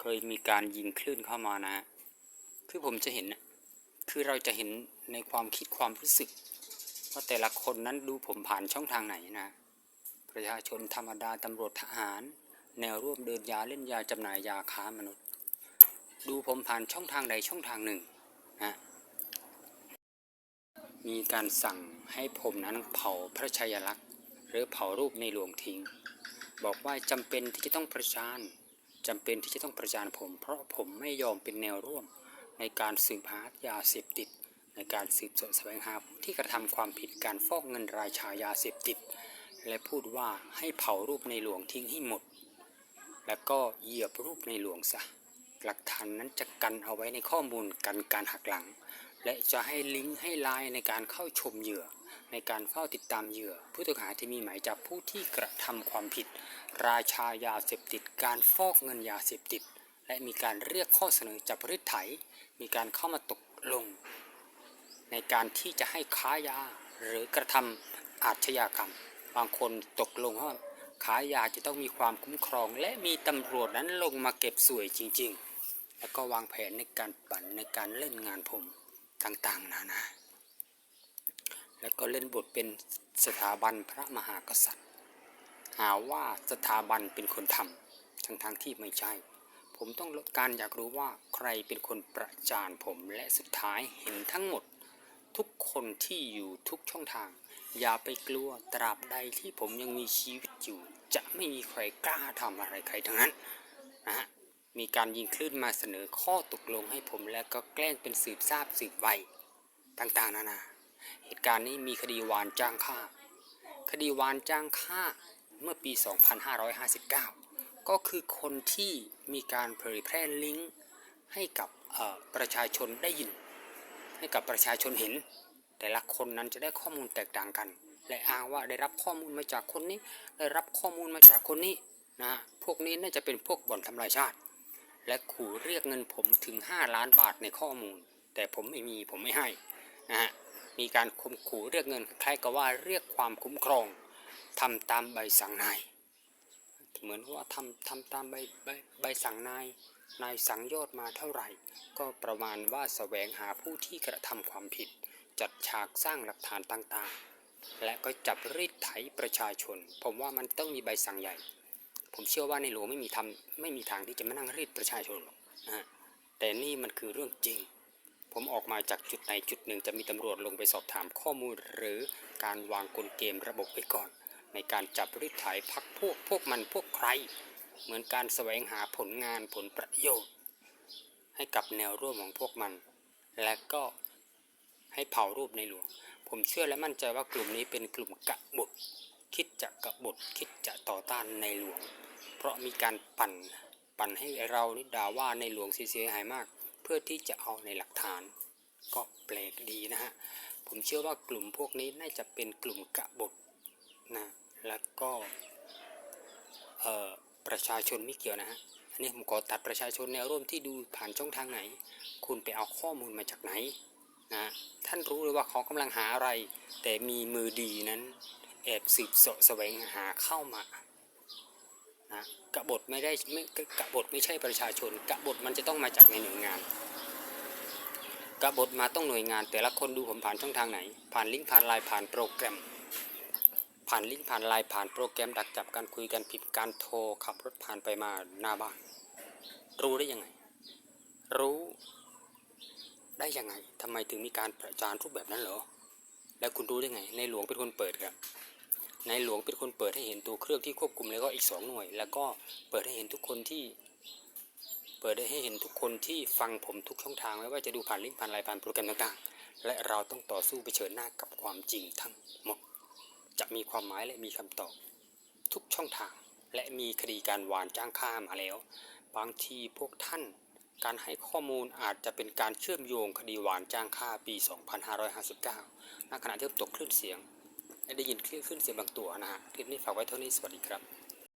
เคยมีการยิงคลื่นเข้ามานะคือผมจะเห็นนะคือเราจะเห็นในความคิดความรู้สึก ว่าแต่ละคนนั้นดูผมผ่านช่องทางไหนนะ ประชาชนธรรมดาตำรวจทหาร แนวร่วมเดินยาเล่นยาจำหน่ายยาค้ามนุษย์ ดูผมผ่านช่องทางใดช่องทางหนึ่งนะมีการสั่งให้ผมนั้นเผาพระชัยลักษณ์ หรือเผารูปในหลวงทิ้ง บอกว่าจำเป็นที่จะต้องประจาน จำเป็นที่จะต้องประจานผม เพราะผมไม่ยอมเป็นแนวร่วม ในการสืบหายาเสพติด ในการสืบสวนแสวงหาผู้ที่กระทำความผิดการฟอกเงินรายชายาเสพติด และพูดว่าให้เผารูปในหลวงทิ้งให้หมด แล้วก็เหยียบรูปในหลวงซะหลักฐานนั้นจะกันเอาไว้ในข้อมูลกันการหักหลัง และจะให้ลิงก์ให้ไลน์ในการเข้าชมเหยื่อ ในการเฝ้าติดตามเหยื่อ ผู้ต้องหาที่มีหมายจับผู้ที่กระทำความผิด ราชายาเสพติด การฟอกเงินยาเสพติด และมีการเรียกข้อเสนอจับริษไถ มีการเข้ามาตกลง ในการที่จะให้ค้ายาหรือกระทำอาชญากรรม บางคนตกลงว่าขายยาจะต้องมีความคุ้มครอง และมีตำรวจนั้นลงมาเก็บสวยจริง ๆ แล้วก็วางแผนในการปั่นในการเล่นงานผม ต่างๆนานาแล้วก็เล่นบทเป็นสถาบันพระมหากษัตริย์ หาว่าสถาบันเป็นคนทำทั้งทางๆที่ไม่ใช่ ผมต้องลดการอยากรู้ว่าใครเป็นคนประจานผมและสุดท้ายเห็นทั้งหมด ทุกคนที่อยู่ทุกช่องทาง อย่าไปกลัวตราบใดที่ผมยังมีชีวิตอยู่ จะไม่มีใครกล้าทำอะไรใครทั้งนั้นนะฮะ มีการยิงคลื่นมาเสนอข้อตกลงให้ผมและก็แกล้งเป็นสืบทราบสืบไวต่างๆ นานา เหตุการณ์นี้มีคดีวานจ้างฆ่า คดีวานจ้างฆ่าเมื่อปี 2559 ก็คือคนที่มีการเผยแพร่ลิงก์ให้กับประชาชนได้ยิน ให้กับประชาชนเห็น แต่ละคนนั้นจะได้ข้อมูลแตกต่างกัน และอ้างว่าได้รับข้อมูลมาจากคนนี้ ได้รับข้อมูลมาจากคนนี้นะพวกนี้น่าจะเป็นพวกบ่อนทำลายชาติ และขู่เรียกเงินผมถึง 5 ล้านบาทในข้อมูล แต่ผมไม่มีผมไม่ให้นะฮะมีการข่มขู่เรียกเงินคล้ายกับว่าเรียกความคุ้มครองทำตามใบสั่งนายเหมือนว่าทำทำตามใบใบใบสั่งนายนายสั่งยอดมาเท่าไหร่ ก็ประมาณว่าแสวงหาผู้ที่กระทำความผิด จัดฉากสร้างหลักฐานต่างๆ และก็จับรีดไถประชาชน ผมว่ามันต้องมีใบสั่งใหญ่ ผมเชื่อว่าในหลวงไม่มีทำไม่มีทางที่จะมานั่งรีดประชาชนหรอกนะฮะแต่นี่มันคือเรื่องจริง ผมออกมาจากจุดไหนจุดหนึ่งจะมีตำรวจลงไปสอบถามข้อมูล หรือการวางกลเกมระบบไว้ก่อน ในการจับรีดไถพักพวกพวกมันพวกใคร เหมือนการแสวงหาผลงานผลประโยชน์ ให้กับแนวร่วมของพวกมัน และก็ให้เผารูปในหลวง ผมเชื่อและมั่นใจว่ากลุ่มนี้เป็นกลุ่มกบฏ คิดจะกบฏคิดจะต่อต้านในหลวง เพราะมีการปั่นปั่นให้เรานี่ด่าว่าในหลวงเสียหายมาก เพื่อที่จะเอาในหลักฐาน ก็แปลกดีนะฮะผมเชื่อว่ากลุ่มพวกนี้น่าจะเป็นกลุ่มกบฏนะแล้วก็เอ่อประชาชนไม่เกี่ยวนะฮะอันนี้ผมขอตัดประชาชนแนวร่วมที่ดูผ่านช่องทางไหน คุณไปเอาข้อมูลมาจากไหนนะท่านรู้เลยว่าเขากำลังหาอะไร แต่มีมือดีนั้น แอบสืบสะแสวงหาเข้ามานะกบฏไม่ได้ไม่กบฏไม่ใช่ประชาชนกบฏมันจะต้องมาจากในหน่วยงานกบฏมาต้องหน่วยงาน แต่ละคนดูผมผ่านช่องทางไหน ผ่านลิงก์ผ่านไลน์ผ่านโปรแกรม ผ่านลิงก์ผ่านไลน์ผ่านโปรแกรมดักจับการคุยกันผิดการโทรขับรถผ่านไปมาหน้าบ้านรู้ได้ยังไง รู้ได้ยังไงทำไมถึงมีการประจานรูปแบบนั้นเหรอ แล้วคุณรู้ได้ไงในหลวงเป็นคนเปิดครับในหลวงเป็นคนเปิดให้เห็นตัวเครื่องที่ควบคุมแล้วก็อีกสองหน่วย แล้วก็เปิดให้เห็นทุกคนที่ เปิดให้เห็นทุกคนที่ฟังผมทุกช่องทางไม่ว่าจะดูผ่านลิงก์ผ่านไลน์ผ่านโปรแกรมต่างๆ และเราต้องต่อสู้ไปเชิญหน้ากับความจริงทั้งหมดจะมีความหมายและมีคำตอบ ทุกช่องทาง และมีคดีการวานจ้างฆ่ามาแล้ว บางทีพวกท่าน การให้ข้อมูลอาจจะเป็นการเชื่อมโยงคดีหวานจ้างฆ่าปี 2559ณขณะที่ตกคลื่นเสียง ได้ยินคลื่นเสียงบางตัวนะฮะคลิปนี้ฝากไว้เท่านี้สวัสดีครับ